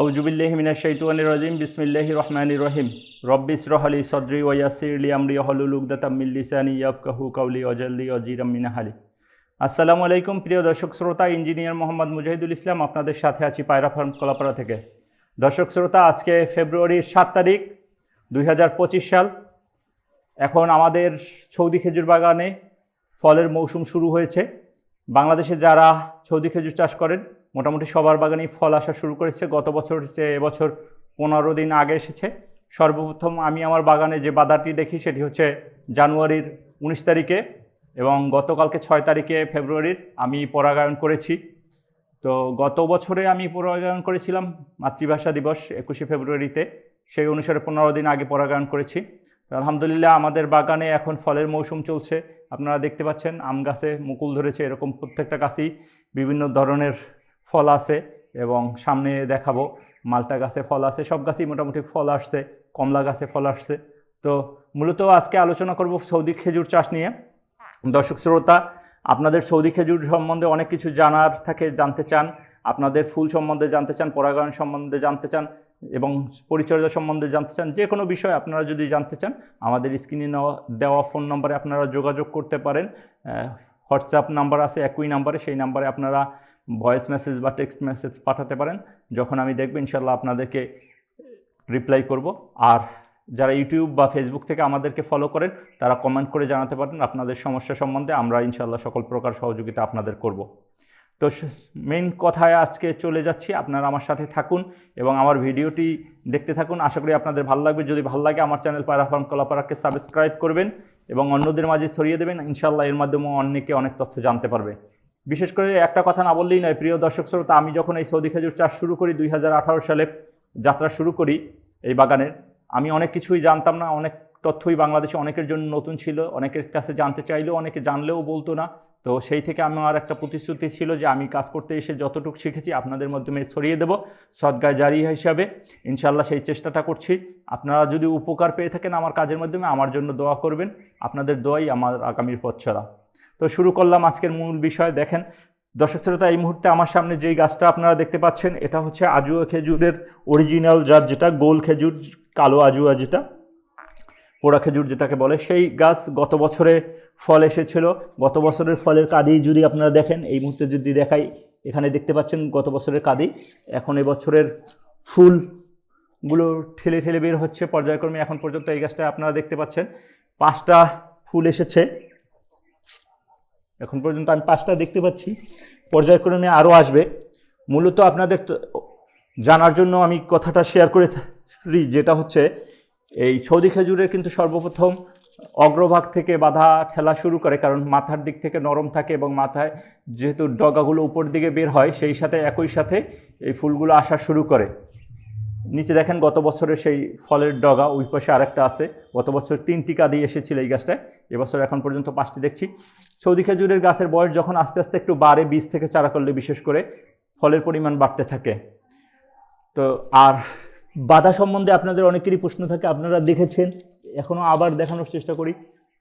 আউজুবিল্লাহ মিনা শৈতুয়ানি রাজিম বিসমিল্লাহি রহমানি রহিম। রব্বিস রহলি সদরি ওয়াসিরলি আমরি হলুল উগদাতাম্মিল লিসানি ইয়াফকাহু কাউলি অজল্লি অজিরাম মিনাহালি আসসালামু আলাইকুম, প্রিয় দর্শক শ্রোতা, ইঞ্জিনিয়ার মোহাম্মদ মুজাহিদুল ইসলাম আপনাদের সাথে আছি পায়রা ফার্ম কলাপাড়া থেকে। দর্শক শ্রোতা, আজকে ফেব্রুয়ারির সাত তারিখ দু হাজার পঁচিশ সাল। এখন আমাদের সৌদি খেজুর বাগানে ফলের মৌসুম শুরু হয়েছে। বাংলাদেশে যারা সৌদি খেজুর চাষ করেন মোটামুটি সবার বাগানেই ফল আসা শুরু করেছে। গত বছর হচ্ছে এবছর পনেরো দিন আগে এসেছে। সর্বপ্রথম আমি আমার বাগানে যে বাদাটি দেখি সেটি হচ্ছে জানুয়ারির উনিশ তারিখে এবং গতকালকে ছয় তারিখে ফেব্রুয়ারির আমি পরাগায়ন করেছি। তো গত বছরে আমি পরাগায়ন করেছিলাম মাতৃভাষা দিবস একুশে ফেব্রুয়ারিতে। সেই অনুসারে পনেরো দিন আগে পরাগায়ন করেছি। আলহামদুলিল্লাহ আমাদের বাগানে এখন ফলের মৌসুম চলছে। আপনারা দেখতে পাচ্ছেন, আম গাছে মুকুল ধরেছে এরকম প্রত্যেকটা গাছেই বিভিন্ন ধরনের ফল আছে এবং সামনে দেখাবো মালটা গাছে ফল আছে, সব গাছেই মোটামুটি ফল আসছে, কমলা গাছে ফল আসছে। তো মূলত আজকে আলোচনা করব সৌদি খেজুর চাষ নিয়ে। দর্শক শ্রোতা, আপনাদের সৌদি খেজুর সম্বন্ধে অনেক কিছু জানার থাকে, জানতে চান, আপনাদের ফুল সম্বন্ধে জানতে চান, পরাগায়ন সম্বন্ধে জানতে চান এবং পরিচর্যা সম্বন্ধে জানতে চান, যে কোনো বিষয় আপনারা যদি জানতে চান, আমাদের স্ক্রিনে দেওয়া ফোন নম্বরে আপনারা যোগাযোগ করতে পারেন। হোয়াটসঅ্যাপ নাম্বার আছে, একই নাম্বারে, সেই নাম্বারে আপনারা ভয়েস মেসেজ বা টেক্সট মেসেজ পাঠাতে পারেন। যখন আমি দেখব ইনশাল্লাহ আপনাদেরকে রিপ্লাই করব। আর যারা ইউটিউব বা ফেসবুক থেকে আমাদেরকে ফলো করেন, তারা কমেন্ট করে জানাতে পারেন আপনাদের সমস্যা সম্বন্ধে। আমরা ইনশাল্লাহ সকল প্রকার সহযোগিতা আপনাদের করব। তো মেইন কথায় আজকে চলে যাচ্ছি। আপনারা আমার সাথে থাকুন এবং আমার ভিডিওটি দেখতে থাকুন। আশা করি আপনাদের ভালো লাগবে। যদি ভালো লাগে, আমার চ্যানেল পায়রা ফার্ম কলাপাড়াকে সাবস্ক্রাইব করবেন এবং অন্যদের মাঝে ছড়িয়ে দেবেন। ইনশাল্লাহ এর মাধ্যমে অনেকে অনেক তথ্য জানতে পারবে। বিশেষ করে একটা কথা না বললেই নয়, প্রিয় দর্শক শ্রোতা, আমি যখন এই সৌদি খেজুর চাষ শুরু করি দুই হাজার আঠারো সালে, যাত্রা শুরু করি এই বাগানের, আমি অনেক কিছুই জানতাম না, অনেক তথ্যই বাংলাদেশে অনেকের জন্য নতুন ছিল, অনেকের কাছে জানতে চাইলেও, অনেকে জানলেও বলতো না। তো সেই থেকে আমার একটা প্রতিশ্রুতি ছিল যে, আমি কাজ করতে এসে যতটুকু শিখেছি আপনাদের মাধ্যমে ছড়িয়ে দেব সদগায় জারি হিসাবে। ইনশাল্লাহ সেই চেষ্টাটা করছি। আপনারা যদি উপকার পেয়ে থাকেন আমার কাজের মাধ্যমে, আমার জন্য দোয়া করবেন। আপনাদের দোয়াই আমার আগামীর পথ তো শুরু করলাম আজকের মূল বিষয়। দেখেন, দর্শক শ্রোতা, এই মুহূর্তে আমার সামনে যেই গাছটা আপনারা দেখতে পাচ্ছেন, এটা হচ্ছে আজুয়া খেজুরের অরিজিনাল জাত যেটা, গোল খেজুর, কালো আজুয়া যেটা, পোড়া খেজুর যেটাকে বলে। সেই গাছ গত বছরে ফল এসেছিল। গত বছরের ফলের কাদি যদি আপনারা দেখেন, এই মুহূর্তে যদি দেখাই, এখানে দেখতে পাচ্ছেন গত বছরের কাদি। এখন এবছরের ফুলগুলো ঠেলে ঠেলে বের হচ্ছে। পর্যায়ক্রমে এখন পর্যন্ত এই গাছটা আপনারা দেখতে পাচ্ছেন। পাঁচটা ফুল এসেছে। এখন পর্যন্ত আমি পাঁচটা দেখতে পাচ্ছি। পর্যায়ক্রমে আরও আসবে। মূলত আপনাদের জানার জন্য আমি কথাটা শেয়ার করে থাকি, যেটা হচ্ছে এই সৌদি খেজুরের কিন্তু সর্বপ্রথম অগ্রভাগ থেকে বাধা ঠেলা শুরু করে, কারণ মাথার দিক থেকে নরম থাকে এবং মাথায় যেহেতু ডগাগুলো উপর দিকে বের হয়, সেই সাথে একই সাথে এই ফুলগুলো আসা শুরু করে। নিচে দেখেন গত বছরের সেই ফলের ডগা, ওই পাশে আরেকটা আছে। গত বছর তিনটি কাদি এসেছিল এই গাছটায় এবছর এখন পর্যন্ত পাঁচটি দেখছি। সৌদি খেজুরের গাছের বয়স যখন আস্তে আস্তে একটু বাড়ে, বীজ থেকে চারা করলে বিশেষ করে ফলের পরিমাণ বাড়তে থাকে। তো আর বাধা সম্বন্ধে আপনাদের অনেকেরই প্রশ্ন থাকে, আপনারা দেখেছেন এখনও আবার দেখানোর চেষ্টা করি।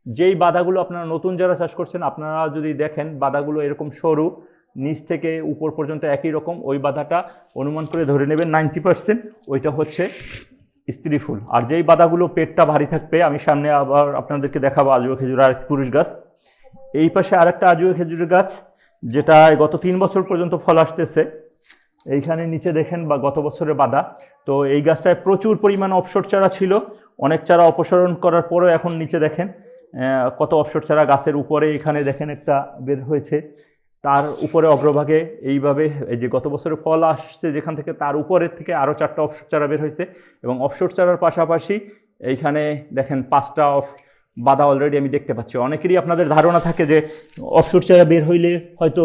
যেই বাধাগুলো আপনারা নতুন যারা চাষ করছেন, আপনারা যদি দেখেন বাধাগুলো এরকম সরু নিচ থেকে উপর পর্যন্ত একই রকম, ওই বাধাটা অনুমান করে ধরে নেবেন নাইনটি পার্সেন্ট, ওইটা হচ্ছে স্ত্রী ফুল। আর যেই বাধাগুলো পেটটা ভারী থাকবে, আমি সামনে আবার আপনাদেরকে দেখাবো আজুয়া খেজুর আর পুরুষ গাছ। এই পাশে আরেকটা আজুয়া খেজুরের গাছ, যেটা গত তিন বছর পর্যন্ত ফল আসতেছে। এইখানে নিচে দেখেন বা গত বছরের বাধা। তো এই গাছটায় প্রচুর পরিমাণ অপসর চারা ছিল। অনেক চারা অপসারণ করার পরেও এখন নিচে দেখেন কত অপসর চারা গাছের উপরে এখানে দেখেন একটা বের হয়েছে। তার উপরে অগ্রভাগে এইভাবে এই যে গত বছরের ফল আসছে যেখান থেকে তার উপরের থেকে আরও চারটা অপসর চারা বের হয়েছে এবং অপসর চারার পাশাপাশি এইখানে দেখেন পাঁচটা অফ বাধা অলরেডি আমি দেখতে পাচ্ছি। অনেকেরই আপনাদের ধারণা থাকে যে অপসর চারা বের হইলে হয়তো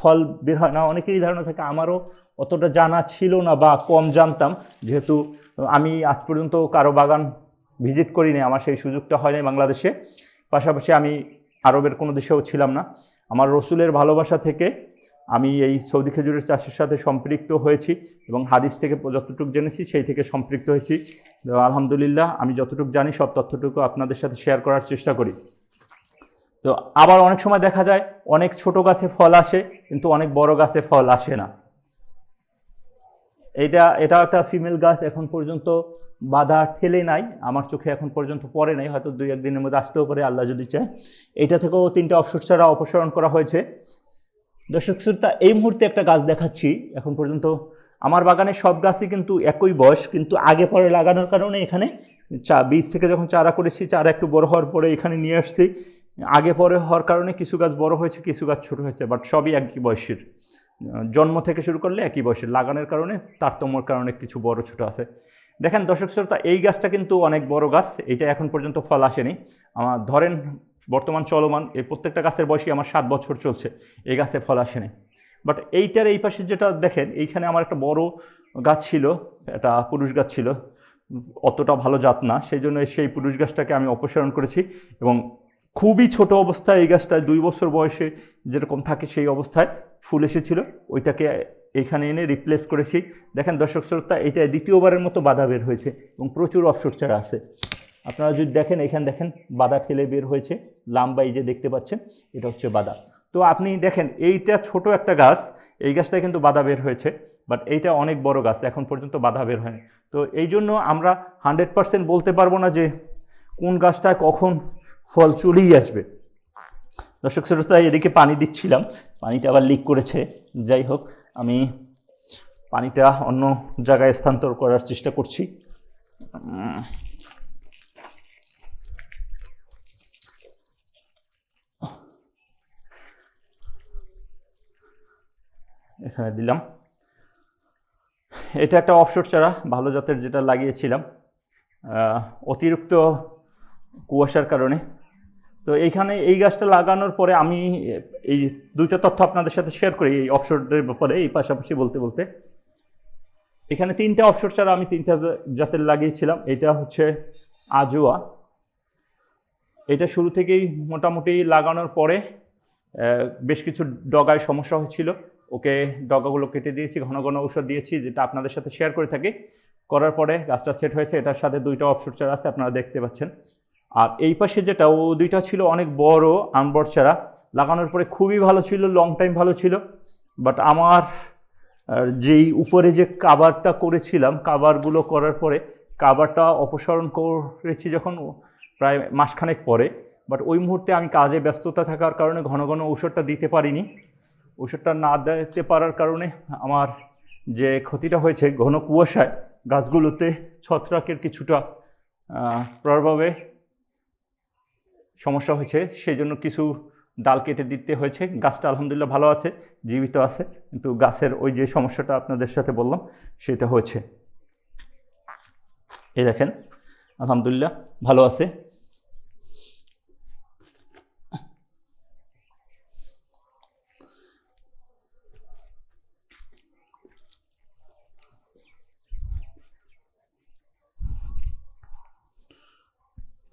ফল বের হয় না। অনেকেরই ধারণা থাকে, আমারও অতটা জানা ছিল না বা কম জানতাম। যেহেতু আমি আজ পর্যন্ত কারও বাগান ভিজিট করিনি, আমার সেই সুযোগটা হয়নি বাংলাদেশে। পাশাপাশি আমি আরবের কোনো দেশেও ছিলাম না। আমার রসুলের ভালোবাসা থেকে আমি এই সৌদি খেজুরের চাষের সাথে সম্পৃক্ত হয়েছি এবং হাদিস থেকে যতটুকু জেনেছি সেই থেকে সম্পৃক্ত হয়েছি। আলহামদুলিল্লাহ, আমি যতটুকু জানি সব তথ্যটুকু আপনাদের সাথে শেয়ার করার চেষ্টা করি। তো আবার অনেক সময় দেখা যায় অনেক ছোট গাছে ফল আসে, কিন্তু অনেক বড় গাছে ফল আসে না। এটা এটা একটা ফিমেল গাছ এখন পর্যন্ত বাধা ঠেলে নাই, আমার চোখে এখন পর্যন্ত পড়ে নাই, হয়তো দুই একদিনের মধ্যে আসতেও পারে, আল্লাহ যদি চায়। এইটা থেকেও তিনটা অবসর ছাড়া অপসারণ করা হয়েছে। দর্শক শ্রোতা, এই মুহূর্তে একটা গাছ দেখাচ্ছি, এখন পর্যন্ত আমার বাগানে সব গাছই কিন্তু একই বয়স, কিন্তু আগে পরে লাগানোর কারণে এখানে চা, বীজ থেকে যখন চারা করেছি, চারা একটু বড় হওয়ার পরে এখানে নিয়ে আসছি। আগে পরে হওয়ার কারণে কিছু গাছ বড় হয়েছে, কিছু গাছ ছোট হয়েছে বাট সবই একই বয়সের। জন্ম থেকে শুরু করলে একই বয়সের। লাগানোর কারণে, তারতম্যর কারণে কিছু বড় ছোট আছে। দেখেন দর্শক শ্রোতা, এই গাছটা কিন্তু অনেক বড় গাছ এইটা এখন পর্যন্ত ফল আসেনি। আমার ধরেন বর্তমান চলমান, এই প্রত্যেকটা গাছের বয়সই আমার সাত বছর চলছে, এই গাছে ফল আসেনি। বাট এইটার এই পাশে যেটা দেখেন, এইখানে আমার একটা বড় গাছ ছিল একটা পুরুষ গাছ ছিল, অতটা ভালো জাত না, সেই জন্য সেই পুরুষ গাছটাকে আমি অপসারণ করেছি এবং খুবই ছোট অবস্থায় এই গাছটায় দুই বছর বয়সে যেরকম থাকে সেই অবস্থায় ফুল এসেছিল, ওইটাকে এইখানে এনে রিপ্লেস করেছি। দেখেন দর্শক শ্রোতা এটা দ্বিতীয়বারের মতো বাধা বের হয়েছে এবং প্রচুর অবসর চারা আছে। আপনারা যদি দেখেন, এখানে দেখেন বাধা ঠেলে বের হয়েছে। লাম্বা এই যে দেখতে পাচ্ছেন, এটা হচ্ছে বাধা। তো আপনি দেখেন, এইটা ছোট একটা গাছ, এই গাছটা কিন্তু বাধা বের হয়েছে বাট এইটা অনেক বড় গাছ, এখন পর্যন্ত বাধা বের হয়নি। তো এই জন্য আমরা হান্ড্রেড পার্সেন্ট বলতে পারব না যে কোন গাছটা কখন ফল চলেই আসবে। দর্শক শ্রোতা, এদিকে পানি দিচ্ছিলাম, পানিটা আবার লিক করেছে। যাই হোক আমি পানিটা অন্য জায়গায় স্থানান্তর করার চেষ্টা করছি। এখানে দিলাম। এটা একটা অফশোর চারা, ভালো জাতের যেটা লাগিয়েছিলাম। অতিরিক্ত কুয়াশার কারণে তো এইখানে এই গাছটা লাগানোর পরে আমি, এই দুইটা তথ্য আপনাদের সাথে শেয়ার করি এই অফশোরের ব্যাপারে, এই পাশাপাশি বলতে বলতে। এখানে তিনটা অফশোর চারা আমি তিনটা জাতের লাগিয়েছিলাম। এটা হচ্ছে আজোয়া। এটা শুরু থেকেই মোটামুটি লাগানোর পরে বেশ কিছু ডগায় সমস্যা হয়েছিল। ওকে ডগাগুলো কেটে দিয়েছি, ঘন ঘন ঔষধ দিয়েছি, যেটা আপনাদের সাথে শেয়ার করে থাকি। করার পরে গাছটা সেট হয়েছে। এটার সাথে দুইটা অফশোর চারা আছে, আপনারা দেখতে পাচ্ছেন। আর এই পাশে যেটা, ও দুইটা ছিল অনেক বড় আনবর চারা লাগানোর পরে খুবই ভালো ছিল লং টাইম ভালো ছিল। বাট আমার যেই উপরে যে কাবারটা করেছিলাম কাবারগুলো করার পরে কাবারটা অপসারণ করেছি যখন প্রায় মাসখানেক পরে। বাট ওই মুহূর্তে আমি কাজে ব্যস্ততা থাকার কারণে ঘন ঘন ঔষধটা দিতে পারিনি। ঔষধটা না দিতে পারার কারণে আমার যে ক্ষতিটা হয়েছে ঘন কুয়াশায় গাছগুলোতে ছত্রাকের কিছুটা প্রভাবে সমস্যা হয়েছে সেই জন্য কিছু ডাল কেটে দিতে হয়েছে। গাছটা আলহামদুলিল্লাহ ভালো আছে, জীবিত আছে, কিন্তু গাছের ওই যে সমস্যাটা আপনাদের সাথে বললাম, সেটা হয়েছে। এই দেখেন, আলহামদুলিল্লাহ ভালো আছে।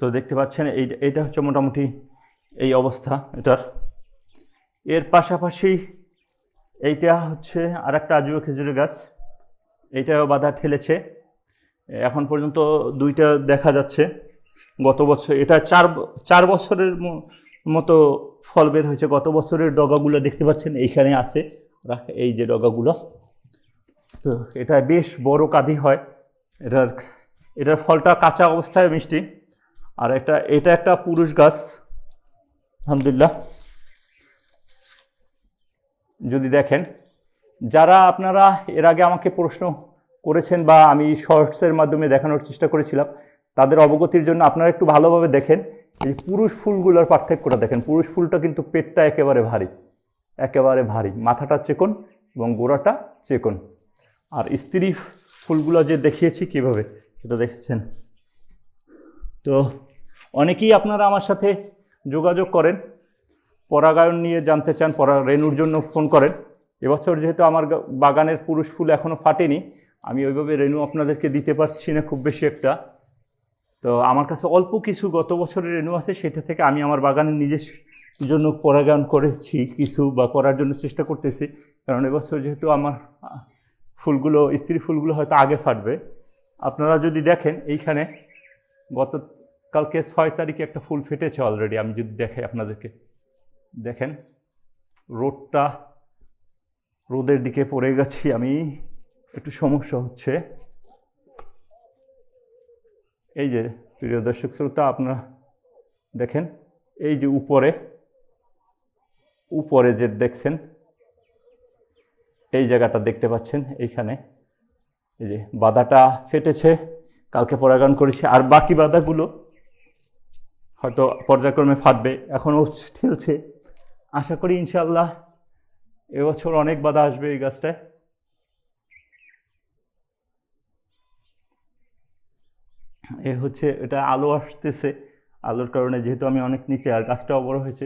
তো দেখতে পাচ্ছেন, এই এইটা হচ্ছে মোটামুটি এই অবস্থা এটার। এর পাশাপাশি এইটা হচ্ছে আর একটা আজুয়া খেজুরের গাছ, এইটাও বাধা ঠেলেছে। এখন পর্যন্ত দুইটা দেখা যাচ্ছে। গত বছর, এটা চার চার বছরের মতো ফল বের হয়েছে। গত বছরের ডগাগুলো দেখতে পাচ্ছেন, এইখানে আছে। এই যে ডগাগুলো। তো এটা বেশ বড় কাঁদি হয়। এটার এটার ফলটা কাঁচা অবস্থায় মিষ্টি। আর একটা, এটা একটা পুরুষ গাছ। আলহামদুলিল্লাহ। যদি দেখেন, যারা আপনারা এর আগে আমাকে প্রশ্ন করেছেন বা আমি শর্টসের মাধ্যমে দেখানোর চেষ্টা করেছিলাম, তাদের অবগতির জন্য আপনারা একটু ভালোভাবে দেখেন, এই পুরুষ ফুলগুলোর পার্থক্যটা দেখেন। পুরুষ ফুলটা কিন্তু পেটটা একেবারে ভারী একেবারে ভারী। মাথাটা চেকন এবং গোড়াটা চেকন। আর স্ত্রী ফুলগুলো যে দেখিয়েছি কীভাবে, সেটা দেখেছেন? তো অনেকেই আপনারা আমার সাথে যোগাযোগ করেন, পরাগায়ন নিয়ে জানতে চান, পরা রেনুর জন্য ফোন করেন। এবছর যেহেতু আমার বাগানের পুরুষ ফুল এখনও ফাটেনি, আমি ওইভাবে রেনু আপনাদেরকে দিতে পারছি না খুব বেশি একটা। তো আমার কাছে অল্প কিছু গত বছরের রেনু আছে, সেটা থেকে আমি আমার বাগানের নিজের জন্য পরাগায়ন করেছি কিছু বা করার জন্য চেষ্টা করতেছি। কারণ এবছর যেহেতু আমার ফুলগুলো, স্ত্রী ফুলগুলো হয়তো আগে ফাটবে। আপনারা যদি দেখেন এইখানে গত কালকে ছয় তারিখে একটা ফুল ফেটেছে অলরেডি আমি যদি দেখাই আপনাদেরকে। দেখেন, রোদটা রোদের দিকে পড়ে গেছি আমি, একটু সমস্যা হচ্ছে। এই যে, প্রিয় দর্শক শ্রোতা, আপনারা দেখেন, এই যে উপরে উপরে যে দেখছেন, এই জায়গাটা দেখতে পাচ্ছেন, এইখানে। এই যে বাদাটা ফেটেছে, কালকে পরাগান করেছে, আর বাকি বাদাগুলো হয়তো পর্যায়ক্রমে ফাটবে এখনও ঠেলছে। আশা করি ইনশাল্লাহ এবছর অনেক বাধা আসবে এই গাছটায়। এ হচ্ছে, এটা আলো আসতেছে, আলোর কারণে যেহেতু আমি অনেক নিচে, আর গাছটাও বড় হয়েছে,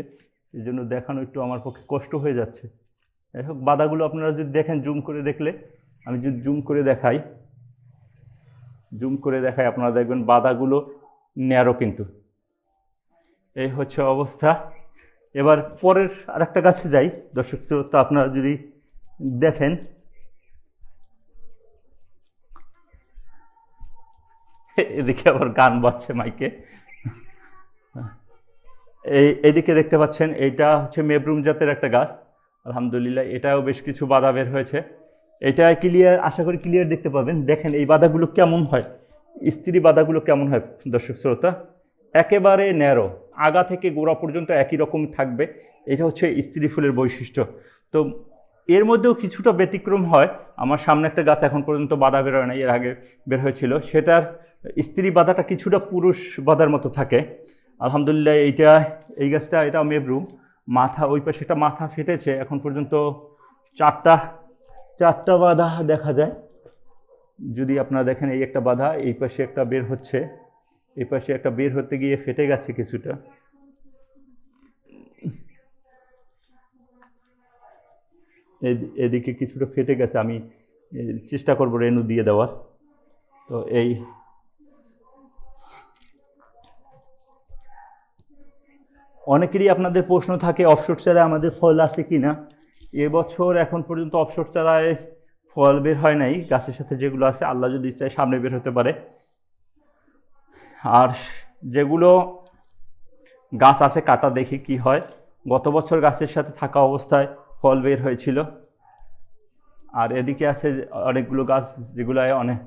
এই জন্য দেখানো একটু আমার পক্ষে কষ্ট হয়ে যাচ্ছে। যাই হোক বাদাগুলো আপনারা যদি দেখেন, জুম করে দেখলে, আমি যদি জুম করে দেখাই, জুম করে দেখাই, আপনারা দেখবেন বাদাগুলো ন্যারো কিন্তু। এই হচ্ছে অবস্থা। এবার পরের আরেকটা গাছে যাই। দর্শক শ্রোতা, আপনারা যদি দেখেন। এদিকে আবার গান বাজছে মাইকে। এই, এদিকে দেখতে পাচ্ছেন, এইটা হচ্ছে মেবরুম জাতের একটা গাছ। আলহামদুলিল্লাহ, এটাও বেশ কিছু বাধা বের হয়েছে। এটা ক্লিয়ার আশা করি ক্লিয়ার দেখতে পাবেন। দেখেন, এই বাধাগুলো কেমন হয়? স্ত্রী বাধাগুলো কেমন হয়, দর্শক শ্রোতা? একেবারে ন্যারো। আগা থেকে গোড়া পর্যন্ত একই রকম থাকবে। এটা হচ্ছে স্ত্রী ফুলের বৈশিষ্ট্য। তো এর মধ্যেও কিছুটা ব্যতিক্রম হয়। আমার সামনে একটা গাছ এখন পর্যন্ত বাধা বেরোয় না এর আগে বের হয়েছিল। সেটার স্ত্রী বাধাটা কিছুটা পুরুষ বাধার মতো থাকে। আলহামদুলিল্লাহ এইটা, এই গাছটা, এটা মেবরুম মাথা, ওই পাশে একটা মাথা ফেটেছে। এখন পর্যন্ত চারটা চারটা বাধা দেখা যায়। যদি আপনারা দেখেন এই একটা বাধা, এই পাশে একটা বের হচ্ছে। এই পাশে একটা বের হতে গিয়ে ফেটে গেছে কিছুটা। এদি- এদিকে কিছুটা ফেটে গেছে, আমি চেষ্টা করব রেনু দিয়ে দেওয়ার। তো এই, অনেকেরই আপনাদের প্রশ্ন থাকে অফশোট চারায় আমাদের ফল আসে কি না? এবছর এখন পর্যন্ত অফশোট চারায় ফল বের হয় নাই, গাছের সাথে যেগুলো আছে, আল্লাহ যদি চায় সামনে বের হতে পারে। আর যেগুলো গাছ আছে, কাটা দেখি কি হয়। গত বছর গাছের সাথে থাকা অবস্থায় ফল বের হয়েছিল। আর এদিকে আছে অনেকগুলো গাছ যেগুলোয় অনেক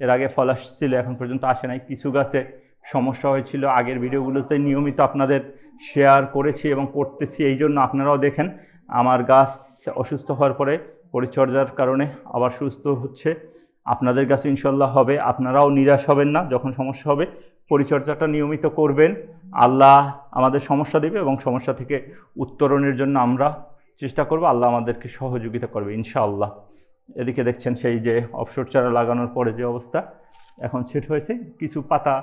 এর আগে ফল আসছিল, এখন পর্যন্ত আসে নাই। কিছু গাছে সমস্যা হয়েছিল। আগের ভিডিওগুলোতে নিয়মিত আপনাদের শেয়ার করেছি এবং করতেছি, এই জন্য আপনারাও দেখেন আমার গাছ অসুস্থ হওয়ার পরে পরিচর্যার কারণে আবার সুস্থ হচ্ছে। আপনাদের কাছে ইনশাল্লাহ হবে, আপনারাও নিরাশ হবেন না যখন সমস্যা হবে। পরিচর্যাটা নিয়মিত করবেন। আল্লাহ আমাদের সমস্যা দেবে এবং সমস্যা থেকে উত্তরণের জন্য আমরা চেষ্টা করব। আল্লাহ আমাদেরকে সহযোগিতা করবে ইনশাআল্লাহ। এদিকে দেখছেন সেই যে অবসর চারা লাগানোর পরে যে অবস্থা, এখন সেট হয়েছে। কিছু পাতা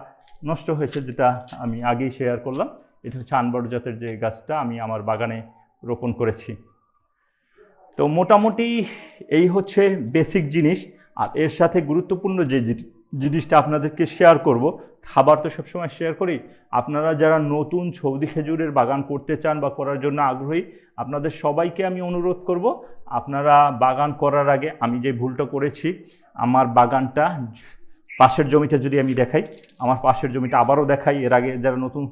নষ্ট হয়েছে যেটা আমি আগেই শেয়ার করলাম। এটা হচ্ছে আনবড় জাতের যে গাছটা আমি আমার বাগানে রোপণ করেছি। তো মোটামুটি এই হচ্ছে বেসিক জিনিস। আর এর সাথে গুরুত্বপূর্ণ যে জিনিসটা আপনাদেরকে শেয়ার করব, খাবার তো সবসময় শেয়ার করি। আপনারা যারা নতুন সৌদি খেজুরের বাগান করতে চান বা করার জন্য আগ্রহী, আপনাদের সবাইকে আমি অনুরোধ করব, আপনারা বাগান করার আগে আমি যে ভুলটা করেছি, আমার বাগানটা পাশের জমিটা যদি আমি দেখাই, আমার পাশের জমিটা আবারও দেখাই, এর আগে যারা নতুন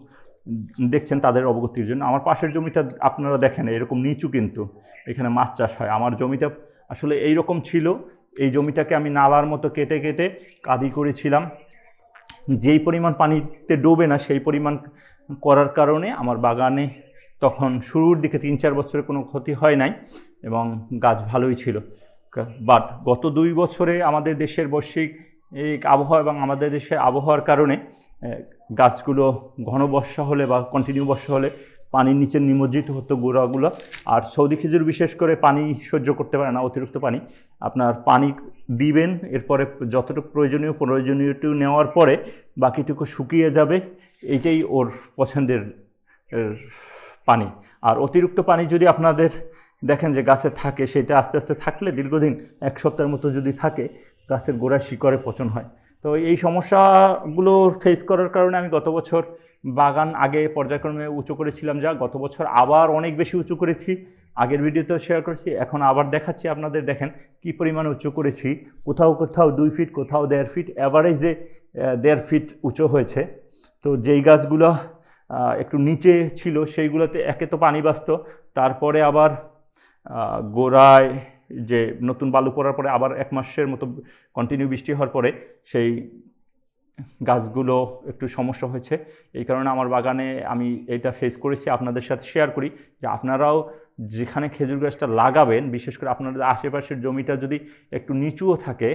দেখছেন তাদের অবগতির জন্য। আমার পাশের জমিটা আপনারা দেখেন, এরকম নিচু কিন্তু, এখানে মাছ চাষ হয়। আমার জমিটা আসলে এই রকম ছিল এই জমিটাকে আমি নালার মতো কেটে কেটে কাদি করেছিলাম। যেই পরিমাণ পানিতে ডোবে না, সেই পরিমাণ করার কারণে আমার বাগানে তখন শুরুর দিকে তিন চার বছরে কোনো ক্ষতি হয় নাই এবং গাছ ভালোই ছিল। বাট গত দুই বছরে আমাদের দেশের বৈশ্বিক এই আবহাওয়া এবং আমাদের দেশের আবহাওয়ার কারণে গাছগুলো ঘন বর্ষা হলে বা কন্টিনিউ বর্ষা হলে পানির নিচে নিমজ্জিত হতো গোড়াগুলো। আর সৌদি খেজুর বিশেষ করে পানি সহ্য করতে পারে না, অতিরিক্ত পানি। আপনার পানি দিবেন, এরপরে যতটুকু প্রয়োজনীয় প্রয়োজনীয়টুকু নেওয়ার পরে বাকিটুকু শুকিয়ে যাবে। এইটাই ওর পছন্দের পানি। আর অতিরিক্ত পানি যদি আপনাদের দেখেন যে গাছে থাকে, সেটা আস্তে আস্তে থাকলে দীর্ঘদিন, এক সপ্তাহের মতো যদি থাকে, গাছের গোড়ায় শিকড়ে পচন হয়। তো এই সমস্যাগুলো ফেস করার কারণে আমি গত বছর বাগান আগে পর্যায়ক্রমে উঁচু করেছিলাম যা গত বছর আবার অনেক বেশি উঁচু করেছি। আগের ভিডিওতেও শেয়ার করেছি, এখন আবার দেখাচ্ছি আপনাদের, দেখেন কি পরিমাণ উঁচু করেছি। কোথাও কোথাও দুই ফিট কোথাও দেড় ফিট অ্যাভারেজে দেড় ফিট উঁচু হয়েছে। তো যেই গাছগুলো একটু নিচে ছিল সেইগুলোতে একে তো পানি বাঁচত, তারপরে আবার গোড়ায় যে নতুন বালু পড়ার পরে আবার এক মাসের মতো কন্টিনিউ বৃষ্টি হওয়ার পরে সেই গাছগুলো একটু সমস্যা হয়েছে। এই কারণে আমার বাগানে আমি এটা ফেস করেছি, আপনাদের সাথে শেয়ার করি যে আপনারাও যেখানে খেজুর গাছটা লাগাবেন, বিশেষ করে আপনাদের আশেপাশের জমিটা যদি একটু নিচুও থাকে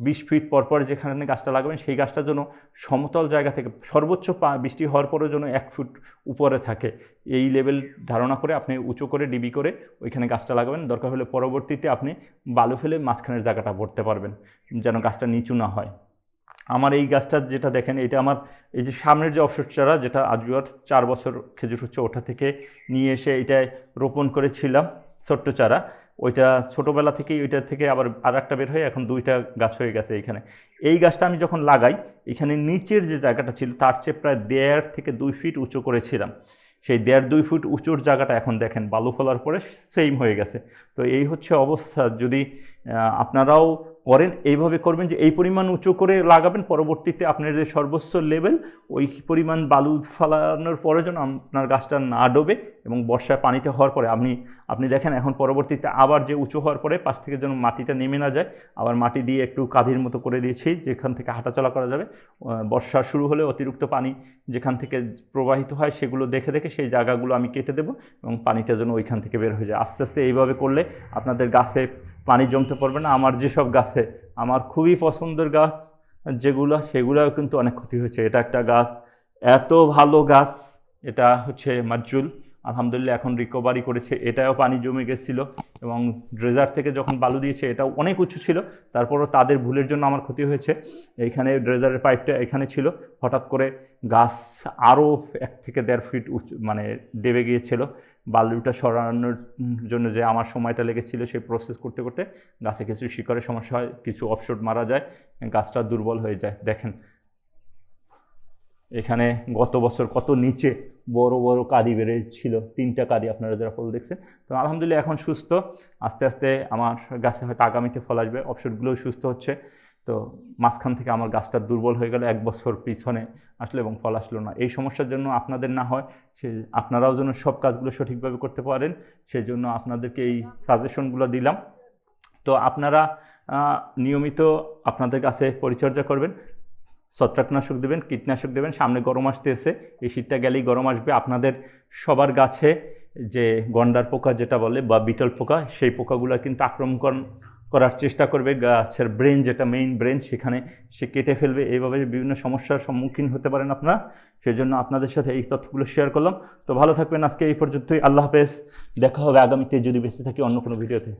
বিশ ফিট পরপর যেখানে গাছটা লাগাবেন, সেই গাছটা যেন সমতল জায়গা থেকে, সর্বোচ্চ পা- বৃষ্টি হওয়ার পরেও যেন এক ফুট উপরে থাকে। এই লেভেল ধারণা করে আপনি উঁচু করে ডিবি করে ওইখানে গাছটা লাগাবেন। দরকার হলে পরবর্তীতে আপনি বালু ফেলে মাঝখানের জায়গাটা ভরতে পারবেন, যেন গাছটা নিচু না হয়। আমার এই গাছটা যেটা দেখেন, এটা আমার এই যে সামনের যে অবসর চারা, যেটা আজুয়ার চার বছর খেজুর হচ্ছে ওটা থেকে নিয়ে এসে এটায় রোপণ করেছিলাম। ছোট্ট চারা। ওইটা ছোটোবেলা থেকেই ওইটা থেকে আবার আর একটা বের হয়ে এখন দুইটা গাছ হয়ে গেছে এইখানে এই গাছটা আমি যখন লাগাই, এখানে নিচের যে জায়গাটা ছিল তার চেয়ে প্রায় দেড় থেকে দুই ফিট উঁচু করেছিলাম। সেই দেড় দুই ফুট উঁচুর জায়গাটা এখন দেখেন, বালু ফলার পরে সেম হয়ে গেছে। তো এই হচ্ছে অবস্থা। যদি আপনারাও করেন, এইভাবে করবেন যে এই পরিমাণ উঁচু করে লাগাবেন, পরবর্তীতে আপনার যে সর্বোচ্চ লেভেল ওই পরিমাণ বালু ফালানোর পরে যেন আপনার গাছটা না ডোবে এবং বর্ষায় পানিতে হওয়ার পরে আপনি আপনি দেখেন এখন পরবর্তীতে আবার যে উঁচু হওয়ার পরে পাশ থেকে যেন মাটিটা নেমে না যায়, আবার মাটি দিয়ে একটু কাঁধির মতো করে দিয়েছি, যেখান থেকে হাঁটাচলা করা যাবে। বর্ষা শুরু হলে অতিরিক্ত পানি যেখান থেকে প্রবাহিত হয় সেগুলো দেখে দেখে সেই জায়গাগুলো আমি কেটে দেবো এবং পানিটা যেন ওইখান থেকে বের হয়ে যায়। আস্তে আস্তে এইভাবে করলে আপনাদের গাছে পানি জমতে পারবে না। আমার যেসব গাছে, আমার খুবই পছন্দের গাছ যেগুলো, সেগুলোও কিন্তু অনেক ক্ষতি হয়েছে। এটা একটা গাছ, এত ভালো গাছ, এটা হচ্ছে মাজুল। আলহামদুলিল্লাহ এখন রিকভারি করেছে। এটাও পানি জমে গেছিল এবং ড্রেজার থেকে যখন বালু দিয়েছে, এটাও অনেক উঁচু ছিল। তারপরও তাদের ভুলের জন্য আমার ক্ষতি হয়েছে। এইখানে ড্রেজারের পাইপটা এখানে ছিল। হঠাৎ করে গাছ আরও এক থেকে দেড় ফিট মানে দেবে গিয়েছিল। বালুটা সরানোর জন্য যে আমার সময়টা লেগেছিল সেই প্রসেস করতে করতে গাছে কিছু শিকড়ের সমস্যা হয়, কিছু অপশট মারা যায়, গাছটা দুর্বল হয়ে যায়। দেখেন এখানে গত বছর কত নিচে বড় বড় কাদি বেড়েছিল, তিনটা কাদি আপনারা যারা ফল দেখছেন। তো আলহামদুলিল্লাহ এখন সুস্থ, আস্তে আস্তে আমার গাছে হয়তো আগামীতে ফল আসবে অপশটগুলোও সুস্থ হচ্ছে। তো মাঝখান থেকে আমার গাছটা দুর্বল হয়ে গেল, এক বছর পিছনে আসলো এবং ফল আসলো না। এই সমস্যার জন্য আপনাদের না হয়, সে আপনারাও যেন সব কাজগুলো সঠিকভাবে করতে পারেন সেই জন্য আপনাদেরকে এই সাজেশনগুলো দিলাম। তো আপনারা নিয়মিত আপনাদের কাছে পরিচর্যা করবেন ছত্রাকনাশক দেবেন, কীটনাশক দেবেন, সামনে গরম আসতে এসে এই শীতটা গেলেই গরম আসবে। আপনাদের সবার গাছে যে গন্ডার পোকা যেটা বলে বা বিটল পোকা, সেই পোকাগুলো কিন্তু আক্রমণ কর- করার চেষ্টা করবে। গাছের ব্রেন যেটা মেইন ব্রেন সেখানে সে কেটে ফেলবে। এইভাবে বিভিন্ন সমস্যার সম্মুখীন হতে পারেন আপনারা। সেই জন্য আপনাদের সাথে এই তথ্যগুলো শেয়ার করলাম। তো ভালো থাকবেন। আজকে এই পর্যন্তই। আল্লাহ হাফেজ। দেখা হবে আগামীতে যদি বেঁচে থাকি অন্য কোনো ভিডিওতে।